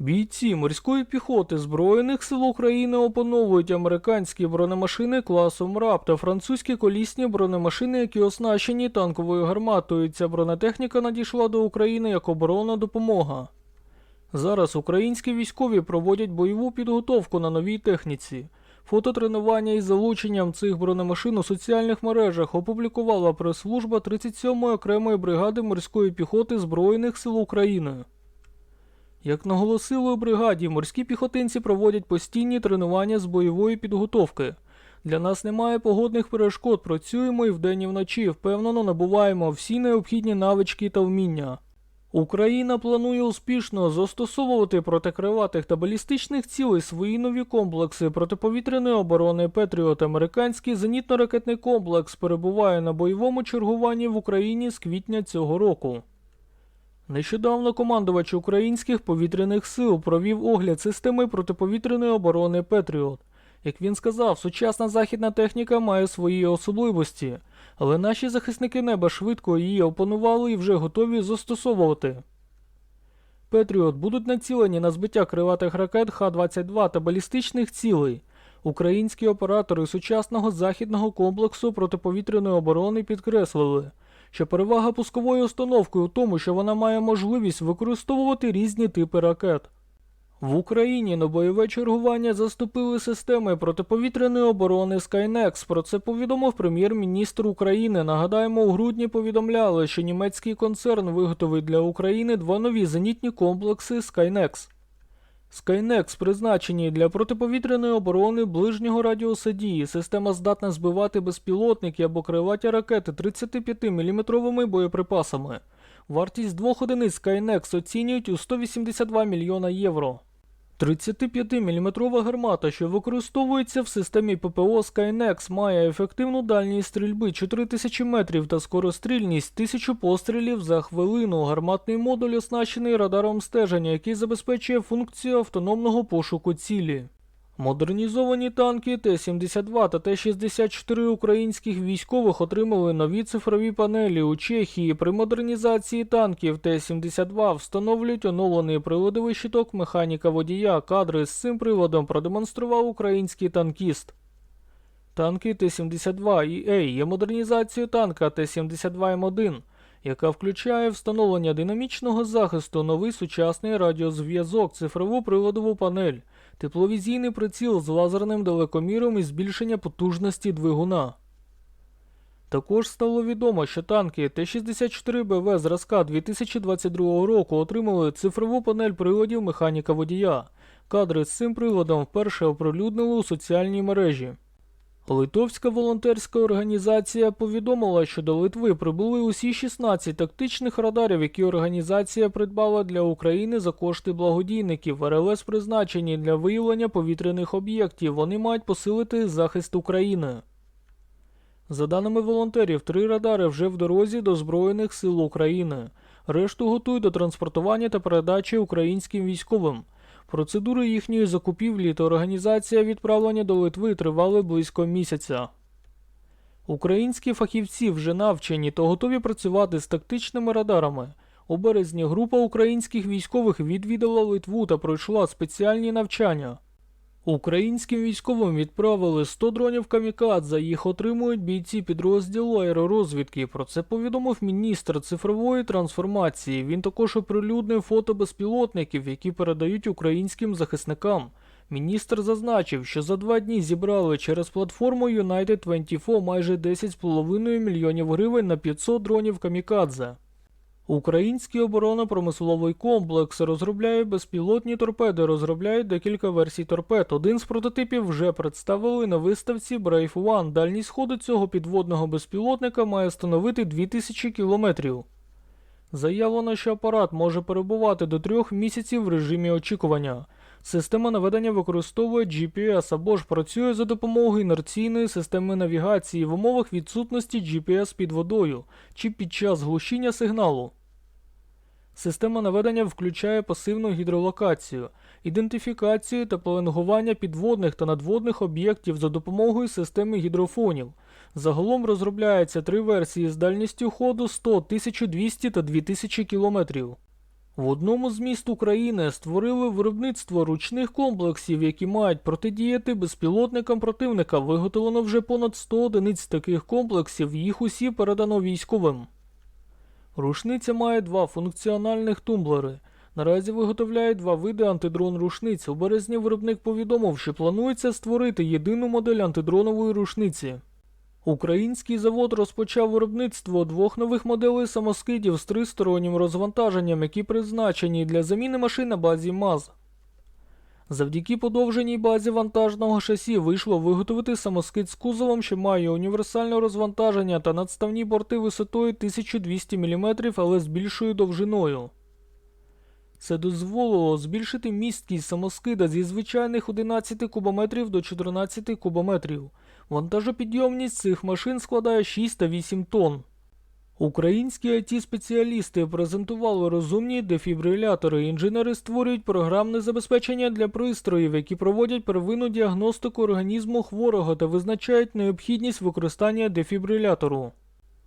Бійці морської піхоти Збройних сил України опановують американські бронемашини класу МРАП та французькі колісні бронемашини, які оснащені танковою гарматою. Ця бронетехніка надійшла до України як оборонна допомога. Зараз українські військові проводять бойову підготовку на новій техніці. Фототренування із залученням цих бронемашин у соціальних мережах опублікувала прес-служба 37-ї окремої бригади морської піхоти Збройних сил України. Як наголосили у бригаді, морські піхотинці проводять постійні тренування з бойової підготовки. Для нас немає погодних перешкод, працюємо і вдень і вночі, впевнено набуваємо всі необхідні навички та вміння. Україна планує успішно застосовувати проти криватих та балістичних цілей свої нові комплекси протиповітряної оборони Петріот. Американський зенітно-ракетний комплекс перебуває на бойовому чергуванні в Україні з квітня цього року. Нещодавно командувач українських повітряних сил провів огляд системи протиповітряної оборони Петріот. Як він сказав, сучасна західна техніка має свої особливості, але наші захисники неба швидко її опанували і вже готові застосовувати. Петріот будуть націлені на збиття криватих ракет Х-22 та балістичних цілей. Українські оператори сучасного західного комплексу протиповітряної оборони підкреслили, що перевага пускової установки у тому, що вона має можливість використовувати різні типи ракет. В Україні на бойове чергування заступили системи протиповітряної оборони Skynex. Про це повідомив прем'єр-міністр України. Нагадаємо, у грудні повідомляли, що німецький концерн виготовить для України два нові зенітні комплекси Skynex. Skynex призначені для протиповітряної оборони ближнього радіуса дії. Система здатна збивати безпілотники або криваті ракети 35-мм боєприпасами. Вартість двох одиниць Skynex оцінюють у 182 мільйона євро. 35-мм гармата, що використовується в системі ППО Skynex, має ефективну дальність стрільби 4000 метрів та скорострільність 1000 пострілів за хвилину. Гарматний модуль оснащений радаром стеження, який забезпечує функцію автономного пошуку цілі. Модернізовані танки Т-72 та Т-64 українських військових отримали нові цифрові панелі у Чехії. При модернізації танків Т-72 встановлюють оновлений приладовий щиток механіка водія. Кадри з цим приладом продемонстрував український танкіст. Танки Т-72 і А є модернізацією танка Т-72М1, яка включає встановлення динамічного захисту, новий сучасний радіозв'язок, цифрову приладову панель, тепловізійний приціл з лазерним далекоміром і збільшення потужності двигуна. Також стало відомо, що танки Т-64БВ зразка 2022 року отримали цифрову панель приладів механіка водія. Кадри з цим приладом вперше оприлюднили у соціальній мережі. Литовська волонтерська організація повідомила, що до Литви прибули усі 16 тактичних радарів, які організація придбала для України за кошти благодійників. РЛС призначені для виявлення повітряних об'єктів. Вони мають посилити захист України. За даними волонтерів, три радари вже в дорозі до Збройних сил України. Решту готують до транспортування та передачі українським військовим. Процедури їхньої закупівлі та організація відправлення до Литви тривали близько місяця. Українські фахівці вже навчені та готові працювати з тактичними радарами. У березні група українських військових відвідала Литву та пройшла спеціальні навчання. Українським військовим відправили 100 дронів камікадзе, їх отримують бійці підрозділу аеророзвідки. Про це повідомив міністр цифрової трансформації. Він також оприлюднив фото безпілотників, які передають українським захисникам. Міністр зазначив, що за два дні зібрали через платформу United 24 майже 10,5 мільйонів гривень на 500 дронів камікадзе. Український оборонно-промисловий комплекс розробляє безпілотні торпеди, розробляють декілька версій торпед. Один з прототипів вже представили на виставці Brave One. Дальність ходу цього підводного безпілотника має становити 2000 кілометрів. Заявлено, що апарат може перебувати до трьох місяців в режимі очікування. Система наведення використовує GPS або ж працює за допомогою інерційної системи навігації в умовах відсутності GPS під водою чи під час глушіння сигналу. Система наведення включає пасивну гідролокацію, ідентифікацію та пеленгування підводних та надводних об'єктів за допомогою системи гідрофонів. Загалом розробляється три версії з дальністю ходу 100, 1200 та 2000 км. В одному з міст України створили виробництво ручних комплексів, які мають протидіяти безпілотникам противника. Виготовлено вже понад 100 одиниць таких комплексів, їх усі передано військовим. Рушниця має два функціональних тумблери. Наразі виготовляють два види антидрон рушниць. У березні виробник повідомив, що планується створити єдину модель антидронової рушниці. Український завод розпочав виробництво двох нових моделей самоскидів з тристороннім розвантаженням, які призначені для заміни машин на базі МАЗ. Завдяки подовженій базі вантажного шасі вийшло виготовити самоскид з кузовом, що має універсальне розвантаження та надставні борти висотою 1200 мм, але з більшою довжиною. Це дозволило збільшити місткість самоскида зі звичайних 11 кубометрів до 14 кубометрів. Вантажопідйомність цих машин складає 6 та 8 тонн. Українські IT-спеціалісти презентували розумні дефібрилятори. Інженери створюють програмне забезпечення для пристроїв, які проводять первинну діагностику організму хворого та визначають необхідність використання дефібрилятору.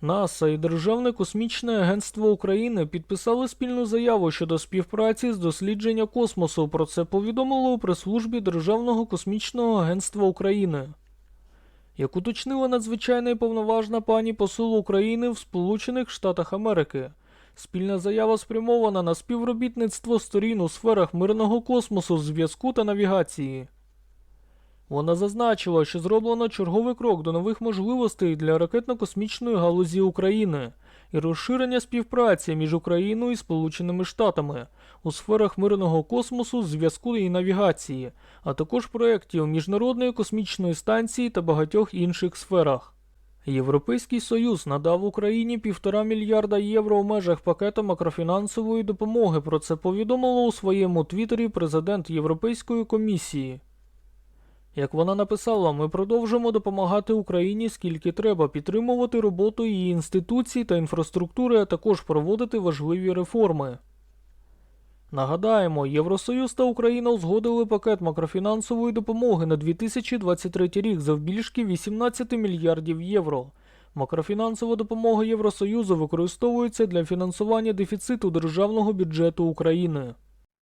НАСА і Державне космічне агентство України підписали спільну заяву щодо співпраці з дослідження космосу. Про це повідомило у прес-службі Державного космічного агентства України. Як уточнила надзвичайна і повноважна пані посол України в Сполучених Штатах Америки, спільна заява спрямована на співробітництво сторін у сферах мирного космосу, зв'язку та навігації. Вона зазначила, що зроблено черговий крок до нових можливостей для ракетно-космічної галузі України і розширення співпраці між Україною і Сполученими Штатами у сферах мирного космосу, зв'язку і навігації, а також проєктів Міжнародної космічної станції та багатьох інших сферах. Європейський Союз надав Україні півтора мільярда євро у межах пакету макрофінансової допомоги. Про це повідомило у своєму твіттері президент Європейської комісії. Як вона написала, ми продовжимо допомагати Україні скільки треба, підтримувати роботу її інституцій та інфраструктури, а також проводити важливі реформи. Нагадаємо, Євросоюз та Україна узгодили пакет макрофінансової допомоги на 2023 рік завбільшки 18 мільярдів євро. Макрофінансова допомога Євросоюзу використовується для фінансування дефіциту державного бюджету України.